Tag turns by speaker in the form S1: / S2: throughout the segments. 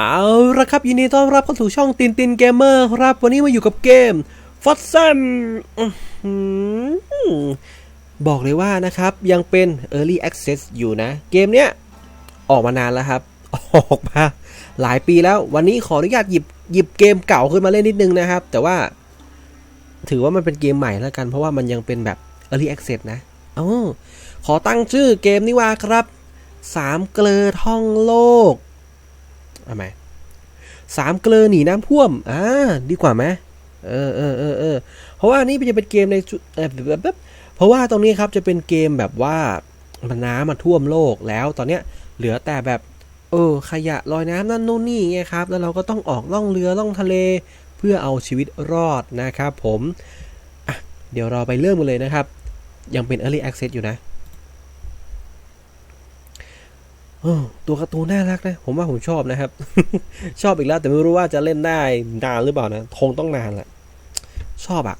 S1: เอาละครับยินดีต้อนรับเข้าสู่ช่องตินตินเกมเมอร์ครับ วันนี้มาอยู่กับเกมฟอ z ซันบอกเลยว่านะครับ ยังเป็น Early Access อยู่นะ เกมเนี้ย ออกมานานแล้วครับ ออกมา หลายปีแล้ววันนี้ขออนุญาตหยิบหยิบเกมเก่าขึ้นมาเล่นนิดนึงนะครับ แต่ว่า ถือว่ามันเป็นเกมใหม่แล้วกัน เพราะว่ามันยังเป็นแบบ Early Access นะอ๋อขอตั้งชื่อเกมนี้ว่าครับสามเกลอท่องโลก เอาไหมสามเกลอหนีน้ำท่วม อ่า ดีกว่าไหมเออเออเออเออเพราะว่านี่จะเป็นเกมในชุดเออแบบแบบเพราะว่าตรงนี้ครับจะเป็นเกมแบบว่ามันน้ำมาท่วมโลกแล้วตอนเนี้ยเหลือแต่แบบ เออ ขยะลอยน้ำนั่นนู่นนี่ไงครับ แล้วเราก็ต้องออกล่องเรือล่องทะเล เพื่อเอาชีวิตรอดนะครับผมอะเดี๋ยวเราไปเริ่มกันเลยนะครับ ยังเป็น Early Access อยู่นะ เออ ตัวการ์ตูนน่ารักนะ ผมว่าผมชอบนะครับ ชอบอีกแล้ว แต่ไม่รู้ว่าจะเล่นได้นานหรือเปล่านะคงต้องนานแหละชอบอะ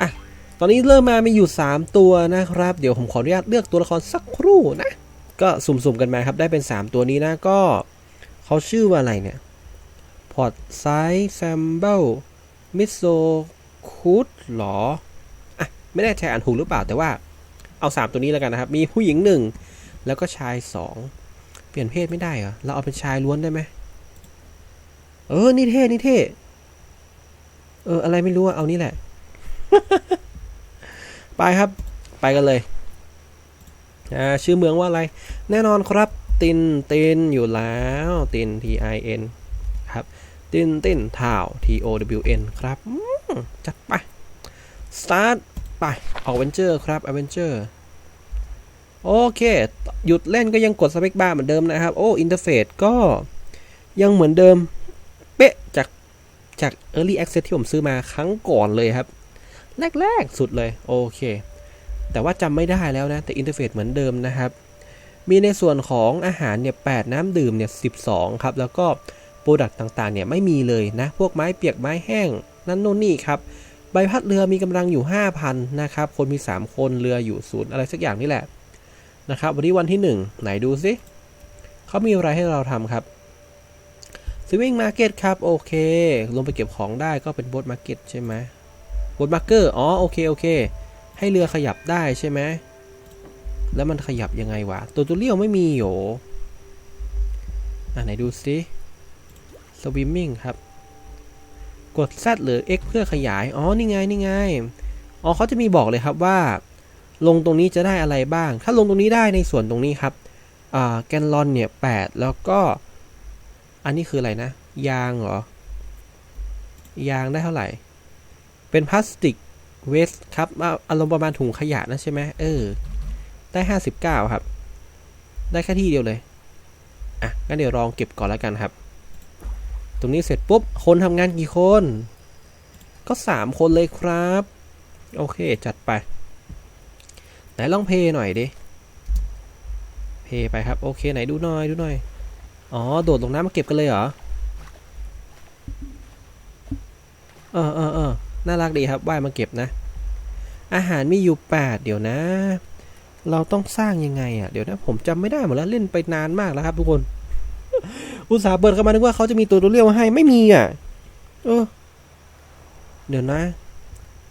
S1: อะ ตอนนี้เริ่มมามีอยู่ 3 ตัวนะครับ เดี๋ยวผมขออนุญาตเลือกตัวละครสักครู่นะ ก็สุ่มๆกันมาครับ ได้เป็น 3 ตัวนี้นะก็เขาชื่อว่าอะไรเนี่ยพอร์ตไซแซมเบิลมิโซคูดหรออะไม่แน่ใจอ่านถูกหรือเปล่าแต่ว่าเอา 3 ตัวนี้แล้วกันนะครับ มีผู้หญิงหนึ่ง แล้วก็ชายสองเปลี่ยนเพศไม่ได้เหรอ เราเอาเป็นชายล้วนได้ไหมเออ นี่เท่นี่เท่เออ อะไรไม่รู้เอานี่แหละ ไปครับ ไปกันเลย อ่า ชื่อเมืองว่าอะไร แน่นอนครับ ตินตินอยู่แล้ว ติน T I N ครับ ตินตินทาว T O W N ครับ จัดไป start ไปออกเวนเจอร์ครับอเวนเจอร์ โอเค หยุดเล่นก็ยังกดสเปคบาร์เหมือนเดิมนะครับ โอ้ อินเทอร์เฟซก็ยังเหมือนเดิม เป๊ะจากจาก Early Access ที่ผมซื้อมาครั้งก่อนเลยครับ แรก ๆ สุดเลย โอเค แต่ว่าจำไม่ได้แล้วนะ แต่อินเทอร์เฟซเหมือนเดิมนะครับ มีในส่วนของอาหารเนี่ย8น้ำดื่มเนี่ย12ครับ แล้วก็โปรดักต์ต่างๆเนี่ยไม่มีเลยนะ พวกไม้เปียกไม้แห้ง นั่นโน่นนี่ครับใบพัดเรือมีกำลังอยู่ 5,000 นะครับ คนมี 3 คนเรืออยู่ศูนย์อะไรสักอย่างนี่แหละ นะครับ วันนี้วันที่ 1 ไหนดูซิเขามีอะไรให้เราทำครับ Swimming Market ครับ โอเค ลงไปเก็บของได้ก็เป็น Boat Market ใช่ไหม Boat Marker อ๋อ โอเค โอเค ให้เรือขยับได้ใช่ไหมแล้วมันขยับยังไงวะ ตัวตัวเลี้ยวไม่มีโยอะไหนดูซิ Swimming ครับ กด Z หรือ X เพื่อขยาย อ๋อ นี่ไง นี่ไง อ๋อเขาจะมีบอกเลยครับว่า ลงตรงนี้จะได้อะไรบ้าง ถ้าลงตรงนี้ได้ในส่วนตรงนี้ครับแกนลอนเนี่ยแปดแล้วก็ อันนี้คืออะไรนะ ยางเหรอ ยางได้เท่าไหร่ เป็นพลาสติกเวสครับอารมณ์ประมาณถุงขยะนะใช่ไหมเออ ได้ห้าสิบเก้าครับ ได้แค่ที่เดียวเลย อะ งั้นเดี๋ยวลองเก็บก่อนแล้วกันครับ ตรงนี้เสร็จปุ๊บ คนทำงานกี่คน ก็สามคนเลยครับ โอเค จัดไป ไหนลองเพย์หน่อยดิ เพย์ไปครับ โอเคไหนดูหน่อยดูหน่อย อ๋อ โดดลงน้ำมาเก็บกันเลยเหรอ เออเออเออน่ารักดีครับว่ายมาเก็บนะ อาหารมีอยู่แปดเดี๋ยวนะ เราต้องสร้างยังไงอะ เดี๋ยวนะ ผมจำไม่ได้หมดแล้วเล่นไปนานมากแล้วครับทุกคน อุตส่าห์เปิดเข้ามานึกว่าเขาจะมีตัวตัวเลี้ยวให้ไม่มีอะ เออ เดี๋ยวนะ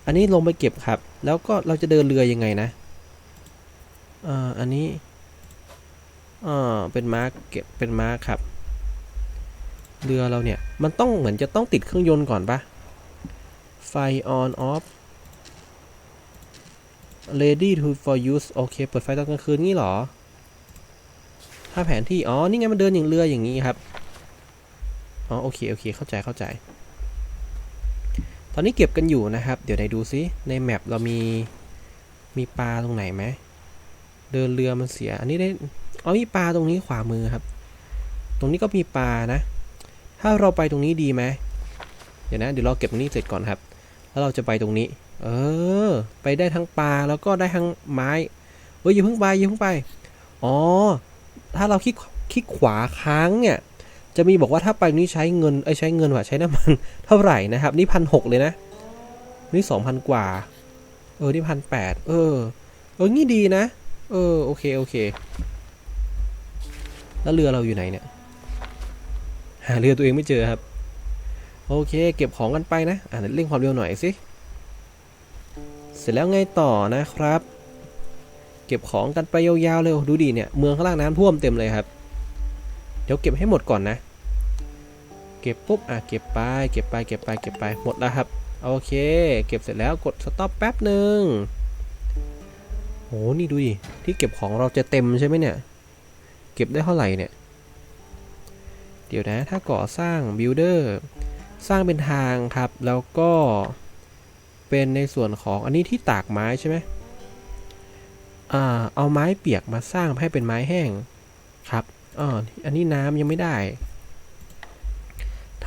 S1: อันนี้ลงไปเก็บครับ แล้วก็เราจะเดินเรือยังไงนะ อ่าอันนี้อ่าเป็นมาร์กเก็บเป็นมาร์กครับ เรือเราเนี่ย มันต้องเหมือนจะต้องติดเครื่องยนต์ก่อนปะไฟ on off ready to for use โอเค เปิดไฟตอนกลางคืนงี้หรอ ถ้าแผนที่ อ๋อ นี่ไงมันเดินอย่างเรืออย่างนี้ครับ อ๋อ โอเค โอเค เข้าใจ เข้าใจ ตอนนี้เก็บกันอยู่นะครับ เดี๋ยวไหนดูซิ ในแมปเรามี มีปลาตรงไหนไหม เดินเรือมันเสีย อันนี้ได้เอ๋อมีปลาตรงนี้ขวามือครับ ตรงนี้ก็มีปลานะ ถ้าเราไปตรงนี้ดีไหมเดี๋ยวนะ เดี๋ยวเราเก็บตรงนี้เสร็จก่อนครับ แล้วเราจะไปตรงนี้ เออ ไปได้ทั้งปลาแล้วก็ได้ทั้งไม้เฮ้ยอย่าเพิ่งไปอย่าเพิ่งไป อ๋อ ถ้าเราคลิกคลิกขวาค้างเนี่ย จะมีบอกว่าถ้าไปนี้ใช้เงินไอ้ใช้เงินว่ะใช้น้ำมันเท่าไหร่นะครับ นี่พันหกเลยนะ นี่สองพันกว่า เออ นี่พันแปดเออ เอองี้ดีนะ เออโอเคโอเค แล้วเรือเราอยู่ไหนเนี่ย หาเรือตัวเองไม่เจอครับ โอเค เก็บของกันไปนะ อ่าเร่งความเร็วหน่อยสิเสร็จแล้วไงต่อนะครับ เก็บของกันไปยาวๆเลยดูดิเนี่ยเมืองข้างล่างน้ำท่วมเต็มเลยครับ เดี๋ยวเก็บให้หมดก่อนนะ เก็บปุ๊บอะเก็บไปเก็บไปเก็บไปเก็บไปหมดแล้วครับโอเค เก็บเสร็จแล้วกดสต็อปแป๊บหนึ่ง โหนี่ดูดิ ที่เก็บของเราจะเต็มใช่ไหมเนี่ย เก็บได้เท่าไหร่เนี่ย เดี๋ยวนะ ถ้าก่อสร้างบิลเดอร์สร้างเป็นทางครับ แล้วก็เป็นในส่วนของอันนี้ที่ตากไม้ใช่ไหมอ่าเอาไม้เปียกมาสร้างให้เป็นไม้แห้งครับอ๋ออันนี้น้ำยังไม่ได้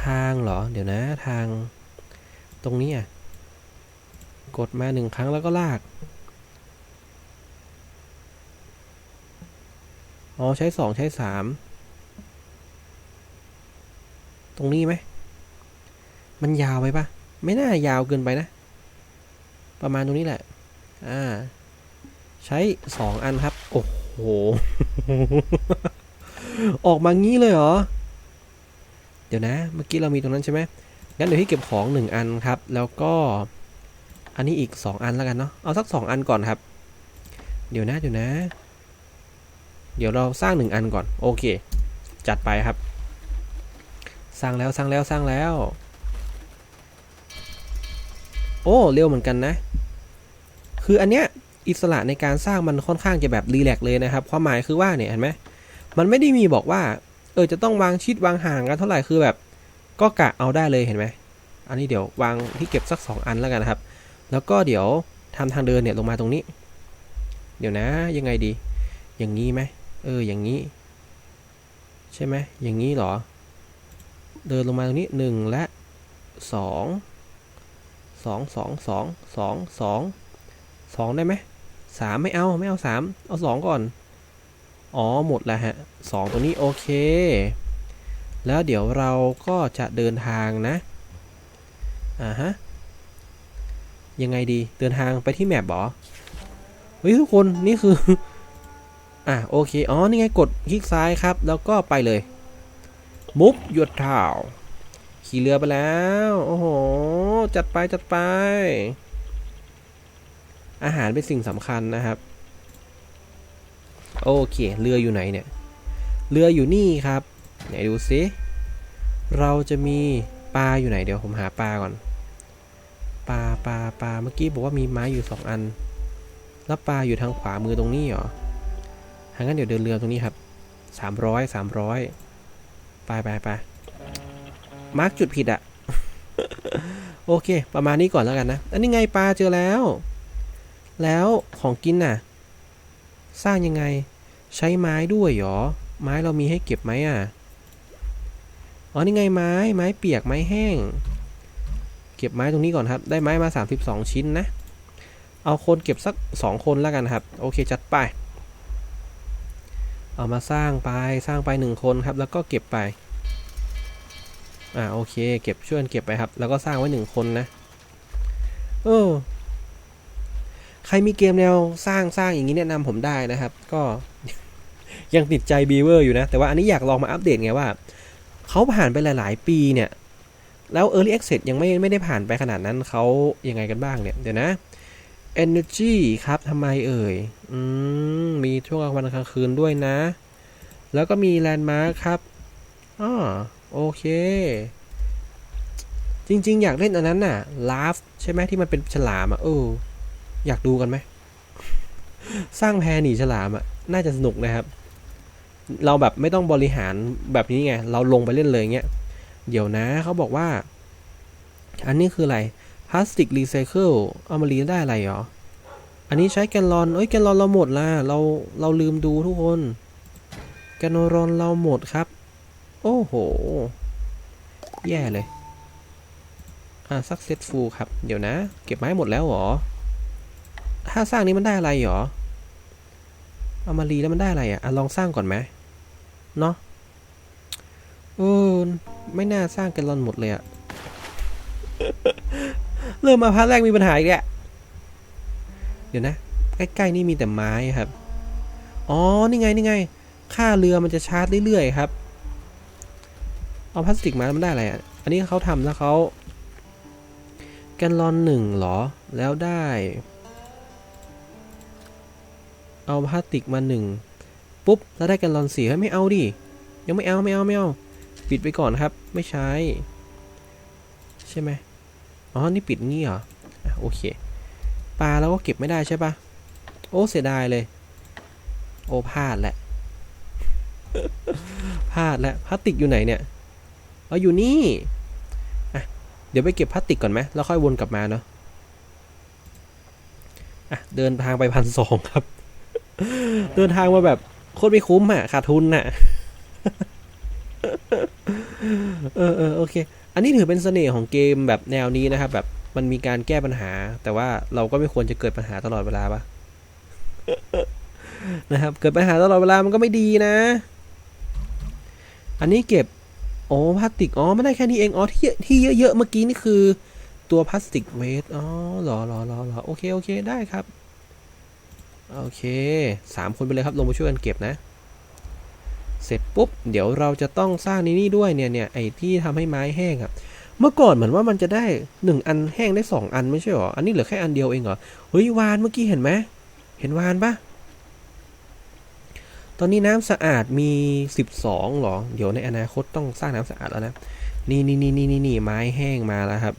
S1: ทางเหรอ เดี๋ยวนะทางตรงนี้อะ กดมาหนึ่งครั้งแล้วก็ลาก อ๋อ ใช้สองใช้สาม ตรงนี้ไหม มันยาวไปปะไม่น่ายาวเกินไปนะ ประมาณตรงนี้แหละ อ่า ใช้สองอันครับ โอ้โห ออกมางี้เลยเหรอ เดี๋ยวนะ เมื่อกี้เรามีตรงนั้นใช่ไหมงั้นเดี๋ยวพี่เก็บของหนึ่งอันครับ แล้วก็อันนี้อีกสองอันแล้วกันเนาะ เอาสักสองอันก่อนครับ เดี๋ยวนะเดี๋ยวนะ เดี๋ยวเราสร้างหนึ่งอันก่อน โอเค จัดไปครับ สร้างแล้วสร้างแล้วสร้างแล้ว โอ้เร็วเหมือนกันนะ คืออันเนี้ยอิสระในการสร้างมันค่อนข้างจะแบบรีแลกซ์เลยนะครับ ความหมายคือว่าเนี่ยเห็นไหมมันไม่ได้มีบอกว่า เออจะต้องวางชิดวางห่างกันเท่าไหร่คือแบบ ก็กะเอาได้เลยเห็นไหมอันนี้เดี๋ยววางที่เก็บสัก 2 อันแล้วกันนะครับ แล้วก็เดี๋ยวทำทางเดินเนี่ยลงมาตรงนี้ เดี๋ยวนะยังไงดี อย่างนี้ไหม เอออย่างนี้ ใช่ไหมอย่างนี้หรอ เดินลงมาตรงนี้หนึ่งและสองสองสองสองสองสองสองได้ไหมสามไม่เอาไม่เอาสามเอาสองก่อน อ๋อหมดแล้วฮะสองตัวนี้โอเค แล้วเดี๋ยวเราก็จะเดินทางนะ อ่าฮะ ยังไงดีเดินทางไปที่แมปบอเฮ้ยทุกคนนี่คือ อะโอเค อ๋อ นี่ไงกดคลิกซ้ายครับ แล้วก็ไปเลย มุกหยดเท้าขี่เรือไปแล้ว โอ้โห จัดไปจัดไป อาหารเป็นสิ่งสำคัญนะครับ โอเค เรืออยู่ไหนเนี่ย เรืออยู่นี่ครับ ไหนดูซิเราจะมีปลาอยู่ไหนเดี๋ยวผมหาปลาก่อน ปลาปลาปลาเมื่อกี้บอกว่ามีไม้อยู่สองอัน แล้วปลาอยู่ทางขวามือตรงนี้เหรอ งั้นเดี๋ยวเดินเรือตรงนี้ครับสามร้อยสามร้อยไปไปไปมาร์กจุดผิดอะโอเค ประมาณนี้ก่อนแล้วกันนะ อันนี้ไงปลาเจอแล้ว แล้วของกินน่ะ สร้างยังไง ใช้ไม้ด้วยหรอ ไม้เรามีให้เก็บไหมอะ อ๋อ นี่ไงไม้ ไม้เปียก ไม้แห้ง เก็บไม้ตรงนี้ก่อนครับ ได้ไม้มา 32 ชิ้นนะ เอาคนเก็บสัก 2 คนแล้วกันครับ โอเค จัดไป เอามาสร้างไปสร้างไป1คนครับ แล้วก็เก็บไป อ่าโอเค เก็บช่วยกันเก็บไปครับ แล้วก็สร้างไว้1คนนะเออใครมีเกมแนวสร้างสร้างอย่างนี้แนะนำผมได้นะครับ ก็ยังติดใจบีเวอร์อยู่นะ แต่ว่าอันนี้อยากลองมาอัปเดตไงว่าเขาผ่านไปหลาย ๆ ปีเนี่ย แล้ว Early Access ยังไม่ไม่ได้ผ่านไปขนาดนั้นเขายังไงกันบ้างเนี่ย เดี๋ยวนะ Energy ครับทำไมเอ่ย อืม มีช่วงกลางวันกลางคืนด้วยนะ แล้วก็มี Landmark คครับอ๋อโอเค จริง ๆ อยากเล่นอันนั้นน่ะ Laugh ใช่ไหมที่มันเป็นฉลามอะเอออยากดูกันไหม สร้างแพหนีฉลามอะ น่าจะสนุกนะครับ เราแบบไม่ต้องบริหารแบบนี้ไง เราลงไปเล่นเลยเงี้ย เดี๋ยวนะเขาบอกว่า อันนี้คืออะไร พลาสติกรีไซเคิลเอามารีได้อะไรหรอ อันนี้ใช้แกนลอน เอ้ยแกนลอนเราหมดละเราเราลืมดูทุกคน แกนลอนเราหมดครับ โอ้โห แย่เลย อ่าซักเซตฟูครับ เดี๋ยวนะ เก็บไม้หมดแล้วเหรอ ถ้าสร้างนี้มันได้อะไรหรอ เอามารีแล้วมันได้อะไรอะอะลองสร้างก่อนไหมเนาะเออไม่น่าสร้างแกนลอนหมดเลยอะ เริ่มมาพาร์ทแรกมีปัญหาอีกแล้วเดี๋ยวนะ ใกล้ๆนี่มีแต่ไม้ครับ อ๋อ นี่ไง นี่ไง ค่าเรือมันจะชาร์จเรื่อยๆครับ เอาพลาสติกมาแล้วมันได้อะไรอะ อันนี้เขาทำแล้วเขาแกนลอนหนึ่งเหรอ แล้วได้ เอาพลาสติกมาหนึ่งปุ๊บ แล้วได้แกนลอนสี่เฮ้ยไม่เอาดิ ยังไม่เอาไม่เอาไม่เอา ปิดไปก่อนครับ ไม่ใช้ ใช่ไหม อ๋อ นี่ปิดงี้เหรออะโอเค ปลาเราก็เก็บไม่ได้ใช่ปะโอ้เสียดายเลย โอ้พลาดแหละพลาดแล้วพลาสติกอยู่ไหนเนี่ยเอาอยู่นี่อะเดี๋ยวไปเก็บพลาสติกก่อนไหมแล้วค่อยวนกลับมาเนาะอะเดินทางไปพันสองครับ เดินทางมาแบบโคตรไม่คุ้มอะขาดทุนน่ะ เออเออโอเคอันนี้ถือเป็นเสน่ห์ของเกมแบบแนวนี้นะครับแบบมันมีการแก้ปัญหา แต่ว่าเราก็ไม่ควรจะเกิดปัญหาตลอดเวลาปะนะครับ เกิดปัญหาตลอดเวลามันก็ไม่ดีนะ อันนี้เก็บอ๋อพลาสติกอ๋อไม่ได้แค่นี้เองอ๋อที่ที่เยอะๆเมื่อกี้นี่คือตัวพลาสติกเวสอ๋อเหรอเหรอเหรอเหรอโอเคโอเคได้ครับ โอเคสามคนไปเลยครับ ลงมาช่วยกันเก็บนะ เสร็จปุ๊บ เดี๋ยวเราจะต้องสร้างนี่นี่ด้วยเนี่ยเนี่ยไอ้ที่ทำให้ไม้แห้งอะเมื่อก่อนเหมือนว่ามันจะได้หนึ่งอันแห้งได้สองอันไม่ใช่หรอ อันนี้เหลือแค่อันเดียวเองเหรอ เฮ้ยวานเมื่อกี้เห็นไหมเห็นวานปะตอนนี้น้ำสะอาดมีสิบสองหรอ เดี๋ยวในอนาคตต้องสร้างน้ำสะอาดแล้วนะ นี่นี่นี่นี่นี่นี่ไม้แห้งมาแล้วครับ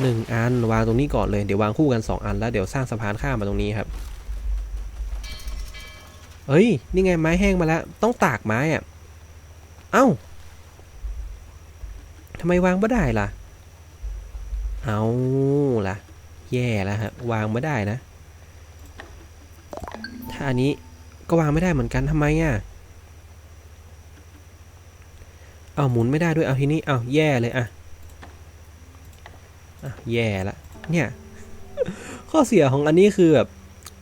S1: หนึ่งอันวางตรงนี้ก่อนเลย เดี๋ยววางคู่กันสองอันแล้วเดี๋ยวสร้างสะพานข้ามมาตรงนี้ครับ เอ้ย นี่ไงไม้แห้งมาแล้ว ต้องตากไม้อะเอ้าทำไมวางไม่ได้ล่ะ เอาล่ะ แย่แล้วฮะ วางไม่ได้นะ ถ้าอันนี้ก็วางไม่ได้เหมือนกันทำไมอะ เอาหมุนไม่ได้ด้วย เอาทีนี้ เอาแย่เลยอะอะแย่ละ เนี่ย ข้อเสียของอันนี้คือแบบ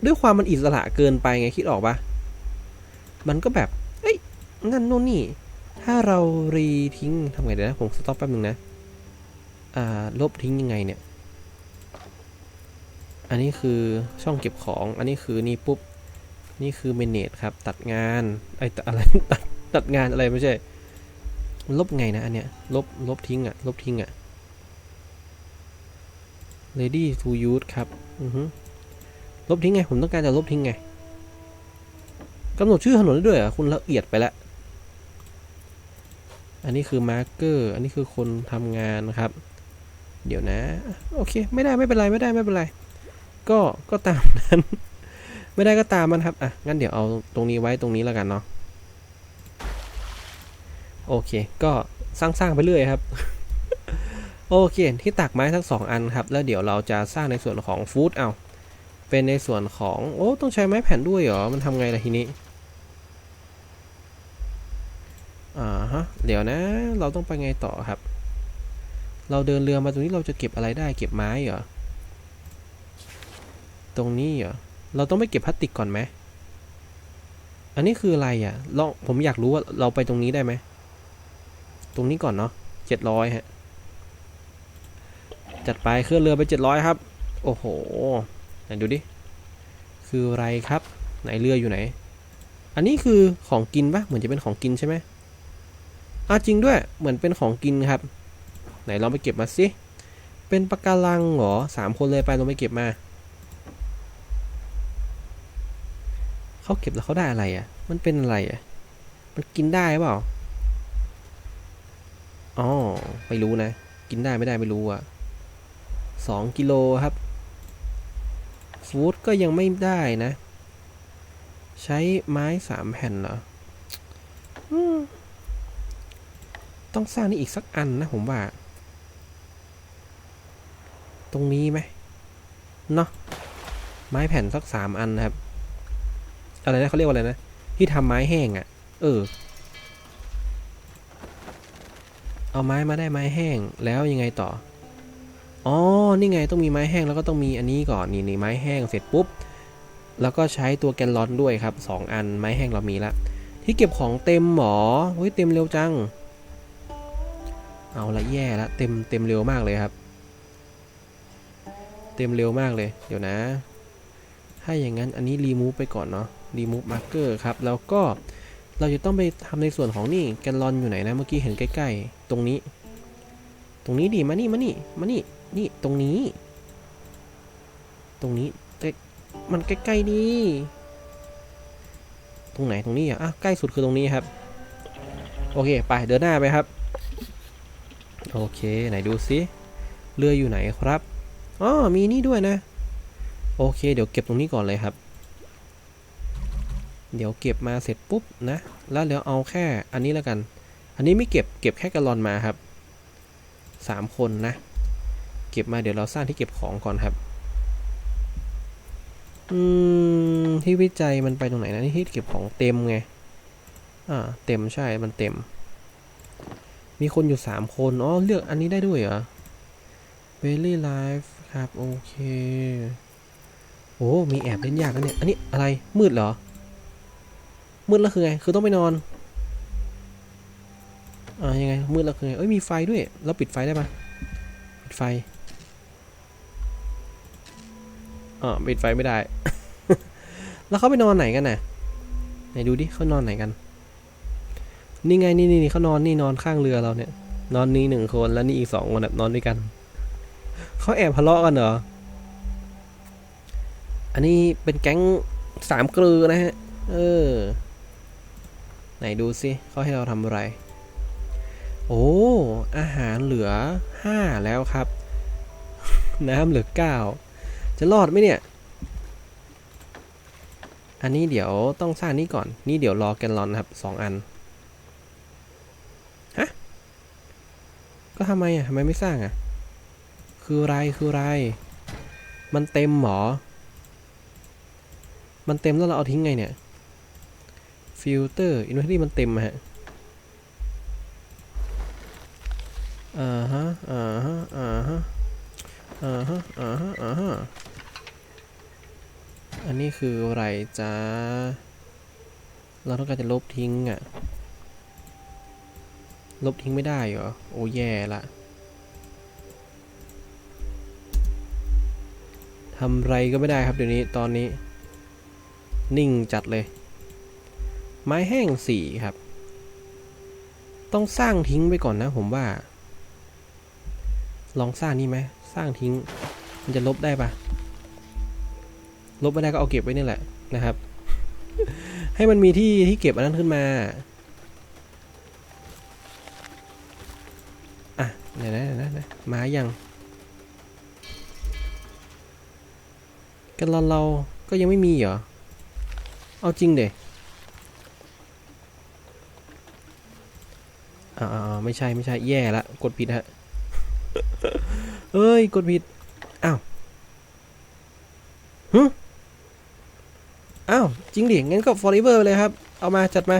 S1: ด้วยความมันอิสระเกินไปไงคิดออกปะ มันก็แบบเอ้ยนั่นโน่นนี่ ถ้าเรารีทิ้งทำไงเดี๋ยวนะผมสต็อปแป๊บนึงนะอ่าลบทิ้งยังไงเนี่ย อันนี้คือช่องเก็บของ อันนี้คือนี่ปุ๊บ นี่คือเมเนจครับ ตัดงานไอ้อะไรตัดตัดงานอะไรไม่ใช่ ลบไงนะอันเนี้ย ลบลบทิ้งอะลบทิ้งอะ ready to use ครับ อือฮึลบทิ้งไง ผมต้องการจะลบทิ้งไง กำหนดชื่อถนนได้ด้วยอะคุณละเอียดไปละอันนี้คือมาร์กเกอร์ อันนี้คือคนทำงานนะครับ เดี๋ยวนะ โอเค ไม่ได้ไม่เป็นไรไม่ได้ไม่เป็นไร ก็ก็ตามนั้น ไม่ได้ก็ตามมันครับ อะ งั้นเดี๋ยวเอาตรงนี้ไว้ตรงนี้แล้วกันเนาะ โอเค ก็สร้างๆไปเรื่อยครับโอเค ที่ตักไม้ทั้งสองอันครับ แล้วเดี๋ยวเราจะสร้างในส่วนของฟู้ดเอา เป็นในส่วนของ โอ้ ต้องใช้ไม้แผ่นด้วยเหรอ มันทำไงล่ะทีนี้ อ่าฮะ เดี๋ยวนะ เราต้องไปไงต่อครับ เราเดินเรือมาตรงนี้เราจะเก็บอะไรได้ เก็บไม้เหรอ ตรงนี้เหรอ เราต้องไปเก็บพลาสติกก่อนไหม อันนี้คืออะไรอะลองผมอยากรู้ว่าเราไปตรงนี้ได้ไหม ตรงนี้ก่อนเนาะเจ็ดร้อยฮะ จัดไปเคลื่อนเรือไปเจ็ดร้อยครับ โอ้โห ดูดิ คืออะไรครับ ไหนเรืออยู่ไหน อันนี้คือของกินปะเหมือนจะเป็นของกินใช่ไหมอาจริงด้วย เหมือนเป็นของกินครับ ไหนลองไปเก็บมาสิ เป็นปะการังเหรอสามคนเลยไปลองไปเก็บมา เขาเก็บแล้วเขาได้อะไรอะ มันเป็นอะไรอะ มันกินได้เปล่า อ๋อ ไม่รู้นะ กินได้ไม่ได้ไม่รู้อะสองกิโลครับ ฟู้ดก็ยังไม่ได้นะ ใช้ไม้สามแผ่นเหรอต้องสร้างนี่อีกสักอันนะผมว่า ตรงนี้ไหมเนาะไม้แผ่นสักสามอันนะครับ อะไรนะเขาเรียกว่าอะไรนะ ที่ทำไม้แห้งอะ่ะ เออ เอาไม้มาได้ไม้แห้งแล้วยังไงต่อ อ๋อ นี่ไงต้องมีไม้แห้งแล้วก็ต้องมีอันนี้ก่อนนี่นี่ไม้แห้งเสร็จปุ๊บ แล้วก็ใช้ตัวแกนลอนด้วยครับสองอันไม้แห้งเรามีละ ที่เก็บของเต็มหมอเฮ้ยเต็มเร็วจัง เอาละแย่ละเต็มเต็มเร็วมากเลยครับ เต็มเร็วมากเลย เดี๋ยวนะ ถ้าอย่างนั้นอันนี้รีมูฟไปก่อนเนาะรีมูฟมาร์เกอร์ครับ แล้วก็เราจะต้องไปทำในส่วนของนี่แกลลอนอยู่ไหนนะเมื่อกี้เห็นใกล้ ๆ ตรงนี้ ตรงนี้ดิมานี่มานี่มานี่ นี่ตรงนี้ ตรงนี้แต่มันใกล้ๆดีตรงไหนตรงนี้อะอะใกล้สุดคือตรงนี้ครับ โอเค ไปเดินหน้าไปครับ โอเค ไหนดูซิเรืออยู่ไหนครับอ๋อมีนี่ด้วยนะ โอเค เดี๋ยวเก็บตรงนี้ก่อนเลยครับ เดี๋ยวเก็บมาเสร็จปุ๊บนะ แล้วเดี๋ยวเอาแค่อันนี้แล้วกัน อันนี้ไม่เก็บเก็บแค่กะลอนมาครับสามคนนะ เก็บมาเดี๋ยวเราสร้างที่เก็บของก่อนครับ อืม ที่วิจัยมันไปตรงไหนนะนี่ที่เก็บของเต็มไง อ่า เต็มใช่ มันเต็ม มีคนอยู่สามคน อ๋อ เลือกอันนี้ได้ด้วยเหรอ Very Life ครับ โอเค โอ้ มีแอบเล่นยากนะเนี่ย อันนี้อะไร มืดเหรอ มืดแล้วคือไง คือต้องไปนอนอ่ายังไงมืดแล้วคือไงเอ้ยมีไฟด้วย เราปิดไฟได้ปะปิดไฟ อ่าปิดไฟไม่ได้ แล้วเขาไปนอนไหนกันน่ะ ไหนดูดิเขานอนไหนกัน นี่ไงนี่นี่นี่เขานอนนี่นอนข้างเรือเราเนี่ย นอนนี่หนึ่งคนแล้วนี่อีกสองคนแบบนอนด้วยกัน เขาแอบทะเลาะกันเหรอ อันนี้เป็นแก๊งสามเกลือนะฮะ เออ ไหนดูสิเขาให้เราทำอะไร โอ้ อาหารเหลือห้าแล้วครับ น้ำเหลือเก้า จะรอดไหมเนี่ย อันนี้เดี๋ยวต้องสร้างนี้ก่อน นี่เดี๋ยวรอแกนลอนนะครับสองอัน ฮะ ก็ทำไมอะทำไมไม่สร้างอะ คือไรคือไร มันเต็มหรอมันเต็มแล้วเราเอาทิ้งไงเนี่ย ฟิลเตอร์อินเวนทอรี่มันเต็มฮะอ่าฮะ อ่าฮะ อ่าฮะ อ่าฮะ อ่าฮะ อ่าฮะ อันนี้คืออะไรจ้า เราต้องการจะลบทิ้งอะ ลบทิ้งไม่ได้เหรอ โอ้แย่ละทำไรก็ไม่ได้ครับเดี๋ยวนี้ตอนนี้ นิ่งจัดเลย ไม้แห้งสี่ครับ ต้องสร้างทิ้งไปก่อนนะผมว่า ลองสร้างนี่ไหม สร้างทิ้ง มันจะลบได้ปะ ลบไม่ได้ก็เอาเก็บไว้นี่แหละนะครับ ให้มันมีที่ที่เก็บอันนั้นขึ้นมาอะไหนนะไหนนะไหนนะมายังกันเราเราก็ยังไม่มีเหรอ เอาจริงเดอ่าอ่าอ่าไม่ใช่ไม่ใช่แย่ละกดผิดฮะเอ้ย กดผิด อ้าวฮึ อ้าวจริงดิงั้นก็ forever เลยครับ เอามาจัดมา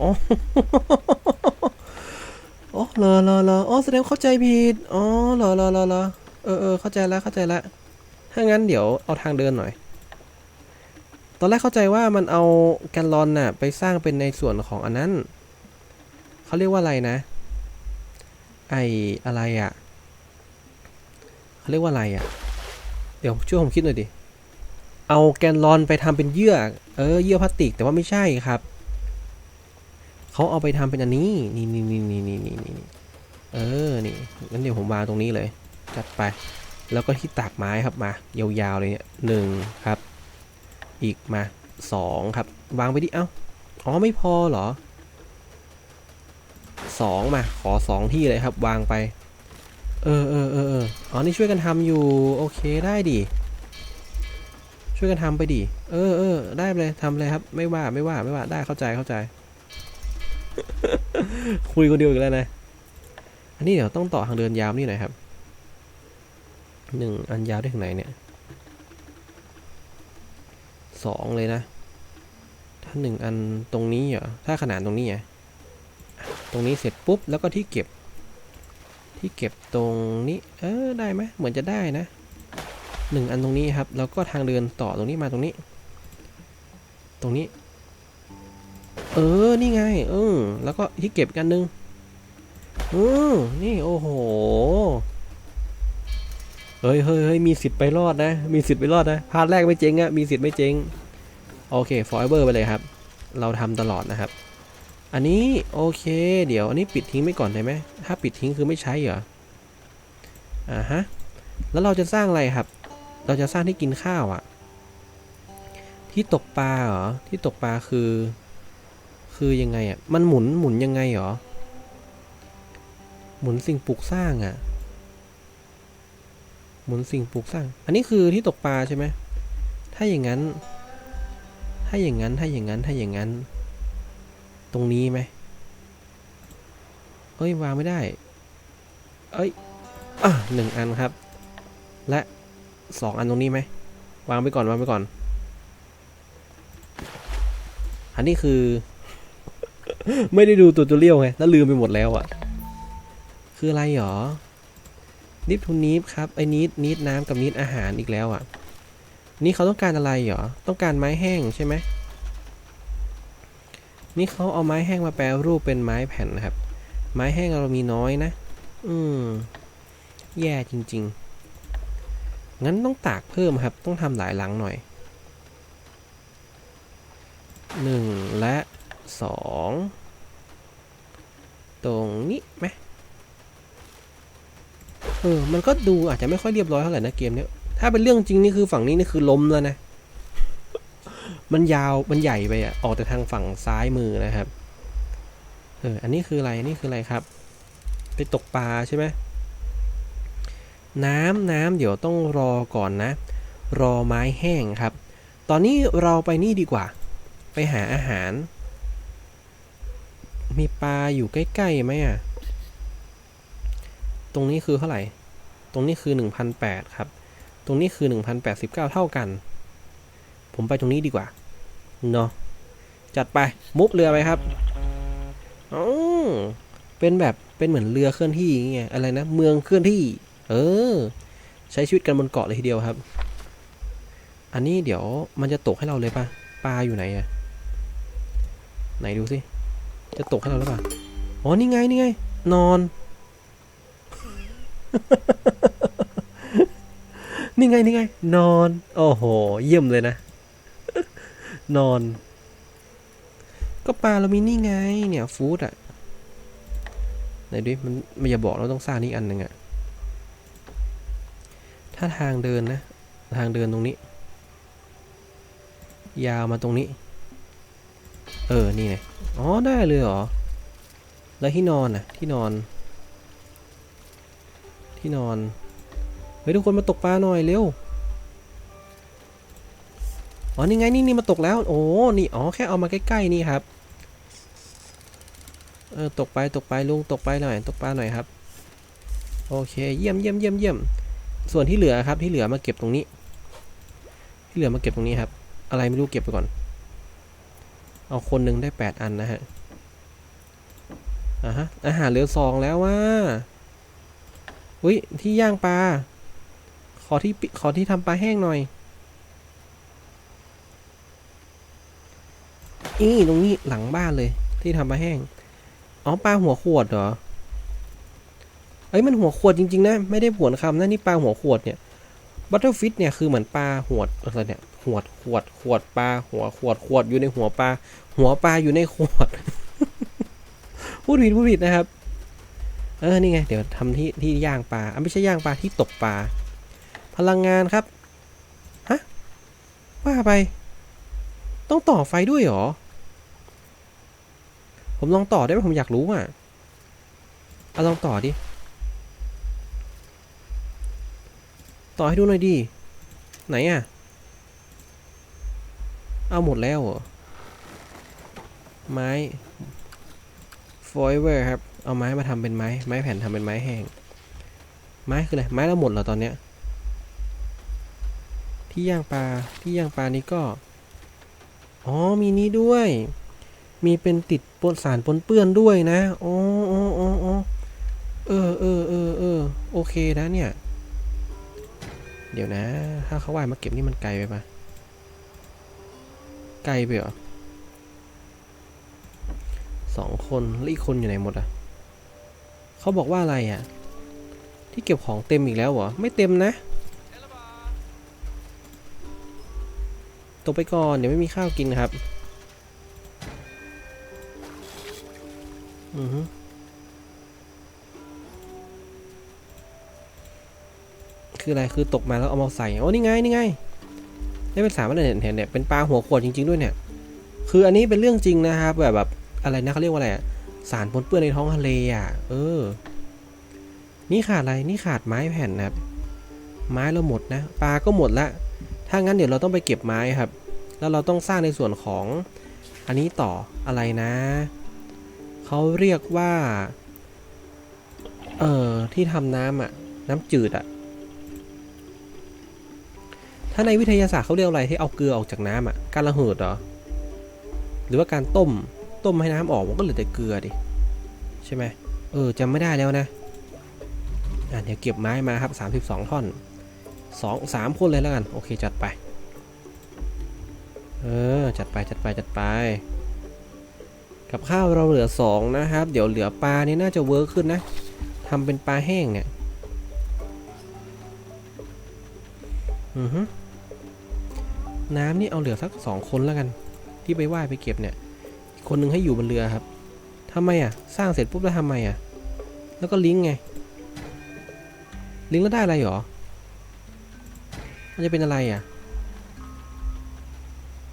S1: อ๋ออ๋อเหรอเหรอเหรออ๋อแสดงเข้าใจผิดอ๋อเหรอเหรอเหรอเหรอเออเออเข้าใจแล้วเข้าใจแล้วถ้างั้นเดี๋ยวเอาทางเดินหน่อย ตอนแรกเข้าใจว่ามันเอาแกนลอนน่ะไปสร้างเป็นในส่วนของอันนั้นเขาเรียกว่าอะไรนะ ไออะไรอะเขาเรียกว่าอะไรอะ เดี๋ยวช่วยผมคิดหน่อยดิ เอาแกนลอนไปทำเป็นเยื่อ เออ เยื่อพลาสติกแต่ว่าไม่ใช่ครับ เขาเอาไปทำเป็นอันนี้ นี่นี่นี่นี่นี่นี่นี่เออ นี่ งั้นเดี๋ยวผมวางตรงนี้เลย จัดไป แล้วก็ที่ตากไม้ครับมา ยาวๆเลยเนี่ยหนึ่งครับ อีกมาสองครับ วางไปดิเอ้า อ๋อ ไม่พอเหรอสองมา ขอสองที่เลยครับ วางไป เออเออเออเอออ๋อ นี่ช่วยกันทำอยู่ โอเค ได้ดิ ช่วยกันทำไปดิ เออเออได้เลยทำเลยครับ ไม่ว่าไม่ว่าไม่ว่าได้เข้าใจเข้าใจ คุยคนเดียวอีกแล้วนะ อันนี้เดี๋ยวต้องต่อทางเดินยาวนี่หน่อยครับ หนึ่งอันยาวได้ถึงไหนเนี่ยสองเลยนะ ถ้าหนึ่งอันตรงนี้เหรอ ถ้าขนาดตรงนี้ไงตรงนี้เสร็จปุ๊บแล้วก็ที่เก็บ ที่เก็บตรงนี้ เออได้ไหมเหมือนจะได้นะ หนึ่งอันตรงนี้ครับ แล้วก็ทางเดินต่อตรงนี้มาตรงนี้ ตรงนี้ เออ นี่ไง เออ แล้วก็ที่เก็บกันนึงเออนี่โอ้โห เฮ้ยเฮ้ยเฮ้ยมีสิทธิ์ไปรอดนะ มีสิทธิ์ไปรอดนะ พาร์ทแรกไม่เจ๊งอะมีสิทธิ์ไม่เจ๊ง โอเค forever ไปเลยครับ เราทำตลอดนะครับ อันนี้โอเค เดี๋ยวอันนี้ปิดทิ้งไปก่อนได้ไหม ถ้าปิดทิ้งคือไม่ใช้เหรอ อ่าฮะ แล้วเราจะสร้างอะไรครับ เราจะสร้างที่กินข้าวอะที่ตกปลาเหรอ ที่ตกปลาคือ คือยังไงอะมันหมุนหมุนยังไงเหรอ หมุนสิ่งปลูกสร้างอะหมุนสิ่งปลูกสร้าง อันนี้คือที่ตกปลาใช่ไหมถ้าอย่างนั้น ถ้าอย่างนั้น ถ้าอย่างนั้น ถ้าอย่างนั้น ตรงนี้ไหมเอ้ยวางไม่ได้ เอ้ยอะหนึ่งอันครับ และ สองอันตรงนี้ไหมวางไปก่อนวางไปก่อน อันนี้คือ ไม่ได้ดูตัวตัวเลี้ยวไงแล้วลืมไปหมดแล้วอะ่ะ คืออะไรหรอนิฟทูนิฟครับไอ้นิดนิดน้ำกับนิดอาหารอีกแล้วอะ่ะ นี่เขาต้องการอะไรหรอต้องการไม้แห้งใช่ไหมนี่เขาเอาไม้แห้งมาแปรรูปเป็นไม้แผ่นนะครับ ไม้แห้งเรามีน้อยนะ อืม แย่จริง ๆ งั้นต้องตากเพิ่มครับ ต้องทำหลายหลังหน่อยหนึ่งและสองตรงนี้ไหมเออ มันก็ดูอาจจะไม่ค่อยเรียบร้อยเท่าไหร่นะเกมเนี้ย ถ้าเป็นเรื่องจริงนี่คือฝั่งนี้นี่คือล้มแล้วนะ มันยาว มันใหญ่ไปอะออกแต่ทางฝั่งซ้ายมือนะครับ เออ อันนี้คืออะไร อันนี้คืออะไรครับ ไปตกปลาใช่ไหม น้ำน้ำเดี๋ยวต้องรอก่อนนะ รอไม้แห้งครับ ตอนนี้เราไปนี่ดีกว่า ไปหาอาหาร มีปลาอยู่ใกล้ๆไหมอะ ตรงนี้คือเท่าไหร่ ตรงนี้คือ 1,008ครับ ตรงนี้คือ 1,089 เท่ากัน ผมไปตรงนี้ดีกว่า เนาะ จัดไป มุกเรือไปครับอ๋อเป็นแบบ เป็นเหมือนเรือเคลื่อนที่อย่างเงี้ย อะไรนะ เมืองเคลื่อนที่ เออ ใช้ชีวิตกันบนเกาะเลยทีเดียวครับ อันนี้เดี๋ยวมันจะตกให้เราเลยปะปลาอยู่ไหนอะไหนดูสิ จะตกให้เราหรือเปล่า อ๋อ นี่ไง นี่ไง นอน นี่ไง นี่ไง นอน โอ้โห เยี่ยมเลยนะ นอน ก็ปลาเรามีนี่ไง เนี่ย ฟู้ดอะไหนดิ มันมันอย่าบอกเราต้องสร้างนี่อันหนึ่งอะ ถ้าทางเดินนะ ทางเดินตรงนี้ ยาวมาตรงนี้ เออ นี่ไงอ๋อ ได้เลยเหรอ แล้วที่นอนอะ ที่นอน ที่นอนเฮ้ยทุกคนมาตกปลาหน่อยเร็ว อ๋อ นี่ไง นี่นี่มาตกแล้ว โอ้ นี่ อ๋อ แค่เอามาใกล้ๆนี่ครับ เออ ตกไป ตกไปลุง ตกไปหน่อย ตกปลาหน่อยครับ โอเค เยี่ยมเยี่ยมเยี่ยมเยี่ยม ส่วนที่เหลือครับที่เหลือมาเก็บตรงนี้ ที่เหลือมาเก็บตรงนี้ครับ อะไรไม่รู้เก็บไปก่อน เอาคนหนึ่งได้แปดอันนะฮะอ่าฮะอาหารเหลือสองแล้วว่าอุ้ยที่ย่างปลาขอที่ขอที่ทำปลาแห้งหน่อยอีตรงนี้หลังบ้านเลยที่ทำปลาแห้งอ๋อปลาหัวขวดเหรอ เอ้ยมันหัวขวดจริงๆนะ ไม่ได้ผวนคำนะนี่ปลาหัวขวดเนี่ยบัตเตอร์ฟิชเนี่ยคือเหมือนปลาหวดอะไรเนี่ยหวดขวดขวดปลาหัวขวดขวดอยู่ในหัวปลาหัวปลาอยู่ในขวดพูดผิดพูดผิดนะครับ เออนี่ไงเดี๋ยวทำที่ที่ย่างปลาอะไม่ใช่ย่างปลาที่ตกปลาพลังงานครับฮะว่าไป ต้องต่อไฟด้วยหรอ ผมลองต่อได้ไหมผมอยากรู้อะเอาลองต่อดิ ต่อให้ดูหน่อยดิไหนอะเอาหมดแล้วเหรอ ไม้ forever ครับ เอาไม้มาทำเป็นไม้ ไม้แผ่นทำเป็นไม้แห้ง ไม้คืออะไร ไม้เราหมดแล้วตอนเนี้ย ที่ย่างปลา ที่ย่างปลานี้ก็ อ๋อ มีนี้ด้วย มีเป็นติดปนสารปนเปื้อนด้วยนะ อ๋ออ๋ออ๋ออ๋อเออเออเออเออโอเคนะเนี่ย เดี๋ยวนะ ถ้าเขาว่ายมาเก็บนี่มันไกลไปปะไกลไปเหรอสองคนแล้วอีกคนอยู่ไหนหมดอะเขาบอกว่าอะไรอะ ที่เก็บของเต็มอีกแล้วเหรอ ไม่เต็มนะตกไปก่อนเดี๋ยวไม่มีข้าวกินครับ อือฮึ คืออะไรคือตกมาแล้วเอามาใส่โอ้นี่ไงนี่ไงได้เป็นสามอันเนี่ยเห็นเนี่ยเป็นปลาหัวขวดจริง ๆด้วยเนี่ย คืออันนี้เป็นเรื่องจริงนะครับแบบแบบอะไรนะเขาเรียกว่าอะไรอะสารปนเปื้อนในท้องทะเลอะ เออ นี่ขาดอะไรนี่ขาดไม้แผ่นนะครับ ไม้เราหมดนะปลาก็หมดละถ้างั้นเดี๋ยวเราต้องไปเก็บไม้ครับ แล้วเราต้องสร้างในส่วนของอันนี้ต่ออะไรนะเขาเรียกว่า เออที่ทำน้ำอะน้ำจืดอะ ถ้าในวิทยาศาสตร์เขาเรียกอะไรที่เอาเกลือออกจากน้ำอะ การระเหิดเหรอ หรือว่าการต้ม ต้มให้น้ำออกมันก็เหลือแต่เกลือดิ ใช่ไหมเออจำไม่ได้แล้วนะ อะเดี๋ยวเก็บไม้มาครับ 32 ท่อนสองสามคนเลยแล้วกัน โอเคจัดไป เออ จัดไปจัดไปจัดไป กับข้าวเราเหลือสองนะครับ เดี๋ยวเหลือปลานี่น่าจะเวิร์คขึ้นนะทำเป็นปลาแห้งเนี่ย อือฮึ น้ำนี่เอาเหลือสักสองคนแล้วกัน ที่ไปว่ายไปเก็บเนี่ยคนนึงให้อยู่บนเรือครับทำไมอะ สร้างเสร็จปุ๊บแล้วทำไมอะ แล้วก็ลิงก์ไง ลิงก์แล้วได้อะไรหรอ มันจะเป็นอะไรอะ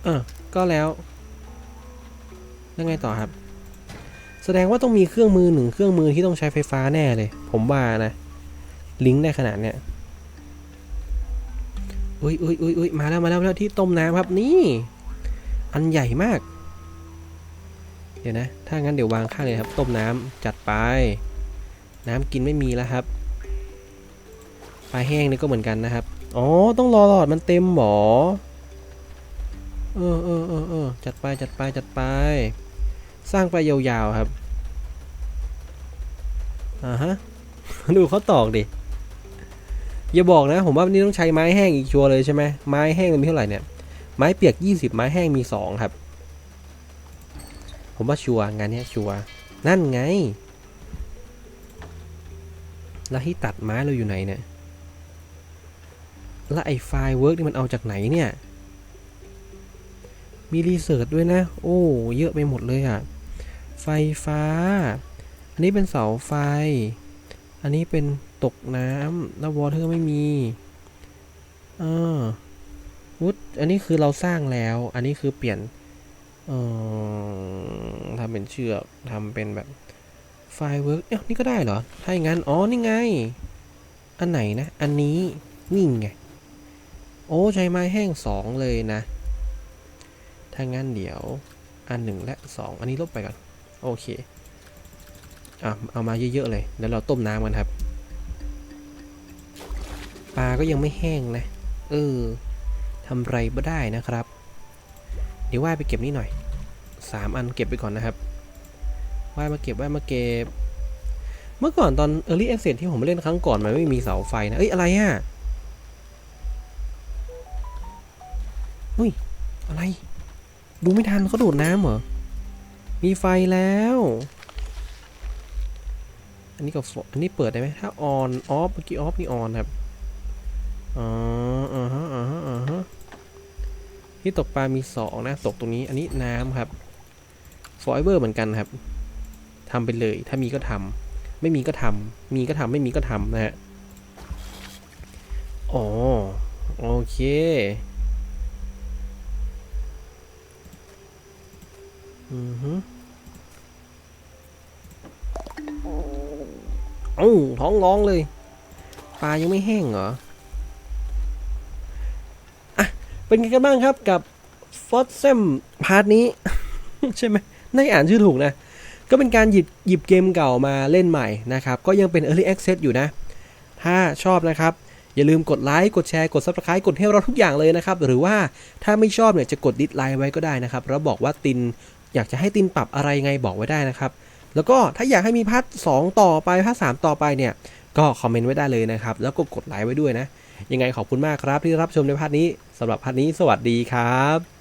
S1: เออก็แล้วแล้วไงต่อครับ แสดงว่าต้องมีเครื่องมือหนึ่งเครื่องมือที่ต้องใช้ไฟฟ้าแน่เลย ผมว่านะ ลิงก์ได้ขนาดเนี้ย อุ้ยอุ้ยอุ้ยอุ้ยมาแล้วมาแล้วแล้วที่ต้มน้ำครับนี่ อันใหญ่มาก เดี๋ยวนะ ถ้างั้นเดี๋ยววางข้างเลยครับ ต้มน้ำจัดไป น้ำกินไม่มีแล้วครับปลาแห้งนี่ก็เหมือนกันนะครับอ๋อต้องรอหลอดมันเต็มหมอเออเออเออเออจัดไปจัดไปจัดไป สร้างไปยาวๆครับอ่าฮะดูเขาตอกดิ อย่าบอกนะ ผมว่านนี้ต้องใช้ไม้แห้งอีกชัวร์เลยใช่ไหมไม้แห้งมันมีเท่าไหร่เนี่ย ไม้เปียก 20 ไม้แห้งมี 2 ครับ ผมว่าชัวร์งานนี้ชัวร์นั่นไง แล้วที่ตัดไม้เราอยู่ไหนเนี่ย แล้วไอ้ไฟล์เวิร์กนี่มันเอาจากไหนเนี่ย มีรีเสิร์ชด้วยนะ โอ้ เยอะไปหมดเลยอะไฟฟ้า อันนี้เป็นเสาไฟ อันนี้เป็น ตกน้ำแล้ววอเตอร์ไม่มีเออวุฒอันนี้คือเราสร้างแล้ว อันนี้คือเปลี่ยนเออทำเป็นเชือกทำเป็นแบบไฟเวิร์กเอ้านี่ก็ได้เหรอ ถ้าอย่างนั้น อ๋อ นี่ไง อันไหนนะ อันนี้นี่ไง โอ้ใช้ไม้แห้งสองเลยนะ ถ้างั้นเดี๋ยว อันหนึ่งและสองอันนี้ลบไปก่อน โอเค อะ เอามาเยอะๆเลยแล้วเราต้มน้ำกันครับ ปลาก็ยังไม่แห้งนะ เออทำไรบ่ได้นะครับ เดี๋ยวว่าไปเก็บนี่หน่อยสามอันเก็บไปก่อนนะครับ ว่ามาเก็บว่ามาเก็บ เมื่อก่อนตอน Early Access ที่ผมเล่นครั้งก่อนมันไม่มีเสาไฟนะ เอ้ย อะไรอะอุ้ย อะไร ดูไม่ทันเขาดูดน้ำเหรอ มีไฟแล้ว อันนี้ก็อันนี้เปิดได้ไหมถ้าออนออฟเมื่อกี้ออฟนี่ออนครับ อ๋ออ่าฮะอ่าฮะอ่าฮะที่ตกปลามีสองนะตกตรงนี้อันนี้น้ำครับฟอยเบอร์เหมือนกันครับทำไปเลย ถ้ามีก็ทำไม่มีก็ทำมีก็ทำไม่มีก็ทำนะฮะอ๋อโอเคอือฮึเอ้ท้องร้องเลย ปลายังไม่แห้งเหรอ เป็นไงกันบ้างครับกับฟอสเซมพาร์ทนี้ ใช่ไหมน่าอ่านชื่อถูกนะ ก็เป็นการหยิบหยิบเกมเก่ามาเล่นใหม่นะครับ ก็ยังเป็น Early Access อยู่นะ ถ้าชอบนะครับ อย่าลืมกดไลค์กดแชร์กด Subscribe กดให้เราทุกอย่างเลยนะครับ หรือว่าถ้าไม่ชอบเนี่ยจะกดดิสไลค์ไว้ก็ได้นะครับ แล้วบอกว่าตินอยากจะให้ตินปรับอะไรไงบอกไว้ได้นะครับ แล้วก็ถ้าอยากให้มีพาร์ทสองต่อไปพาร์ทสามต่อไปเนี่ยก็คอมเมนต์ไว้ได้เลยนะครับ แล้วก็กดไลค์ไว้ด้วยนะ ยังไงขอบคุณมากครับที่รับชมในพาร์ทนี้สำหรับพาร์ทนี้สวัสดีครับ